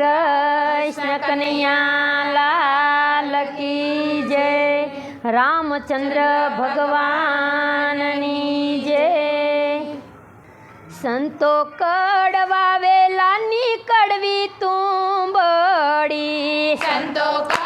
કૃષ્ણ કનૈયા લાલ કી જય. રામચંદ્ર ભગવાનની જય. સંતો કડવા વેલાની કડવી તુંબડી. સંતો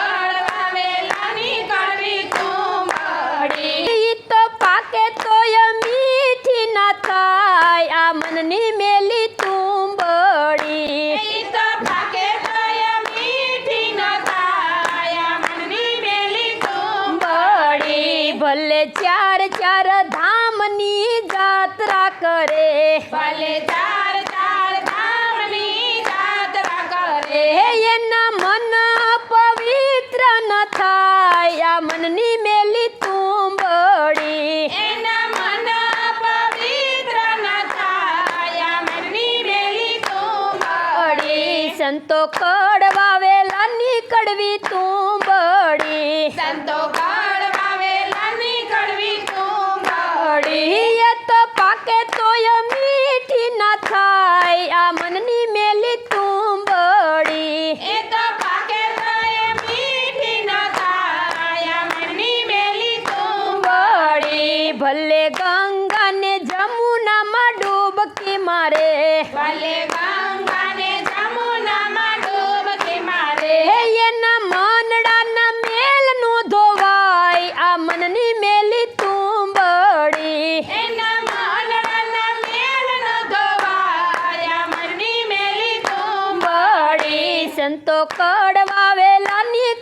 મનની મેલી તુંબડી એના મન પવિત્ર ન થાય. મનની મેલી તુંબડી સંતો કડવા વેલાની કડવી તુંબડી ભલે ગંગા ને જમુનામાં ડૂબકી મારે ભલે ગંગાને જમુનામાં ડૂબકી મારે. એના મનડાના મેલનું ધોવાય આ મનની મેલી તુંબડી એના મનડાના મેલનો ધોવાય. આ મનની મેલી સંતો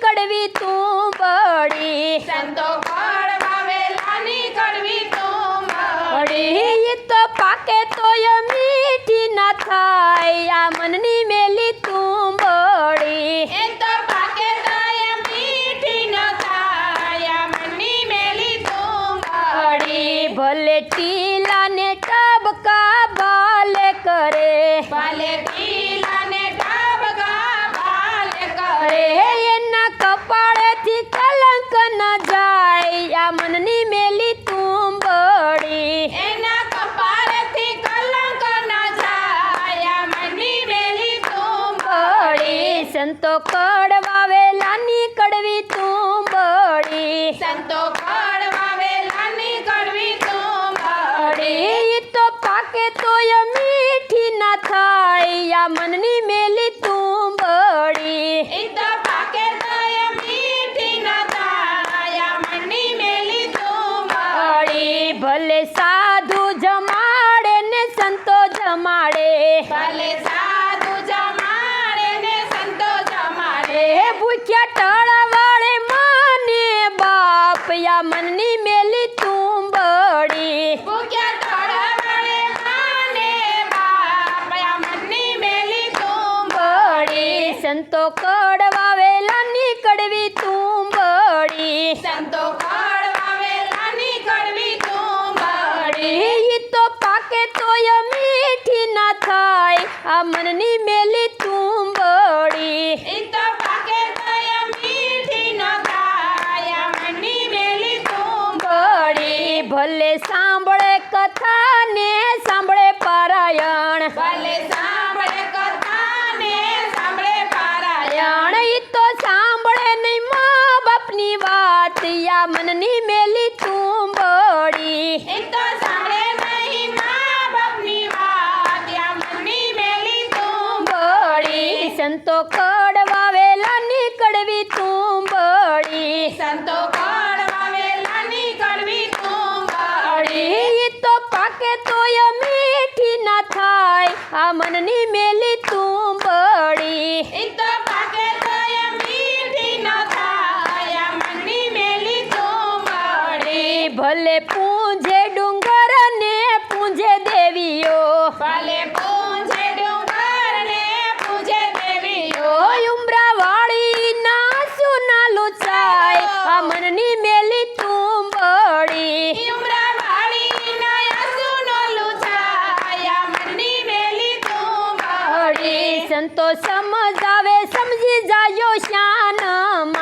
કડવી તુંબડી સંતો પાકે તોય મીઠી ના થાય. આ મનની મેલી તુંબડી એ તો પાકે તોય મીઠી ન થાય. આ મનની મેલી તું બડી ભલે ટીલા સંતો કડવા વેલાની કડવી તુંબડી સંતો કડવા વેલાની કડવી કુંભળી. અડી ઈ તો પાકે તોય મીઠી ના થાય આ મનની મેલી તુંબડી ઈ તો પાકે તોય મીઠી ન થાય. આ મનની મેલી કુંભળી. અડી ભલે સાધુ જમાડે ને સંતો જમાડે ભલે સાધુ क्या टाड़ा वाले माने बाप या मन्नी मेली तू बड़ी वो क्या टाड़ा वाले माने बाप या मन्नी मेली तू बड़ी संतो कड़वावे लानी कड़वी तू बड़ी संतो कड़वी बड़ी तो पाके तो ये मेली तू बड़ी વાત યા મનની મેલી તુંબડી ઈ તો સાંભળે નહીં મા બાપની વાત. આ મનની મેલી કુંભળી. બડી સંતો કડવા વેલાની કડવી તુંબડી સંતો કડવા વેલાની કડવી કુંભળી. ઈ તો પાકે તોય મીઠી ના થાય આ મનની મેલી તુંબડી ઈ તો પાકે ભલે પૂંજે ડુંગર ને પૂંજે દેવીઓ ભલે પૂંજે ડુંગર ને પૂંજે દેવીઓ. ઉમરા વાળી ના સુના લુચાય આ મનની મેલી. આ મનની કુંભળી. અડી સંતો સમજાવે સમજી જાયો શાનમાં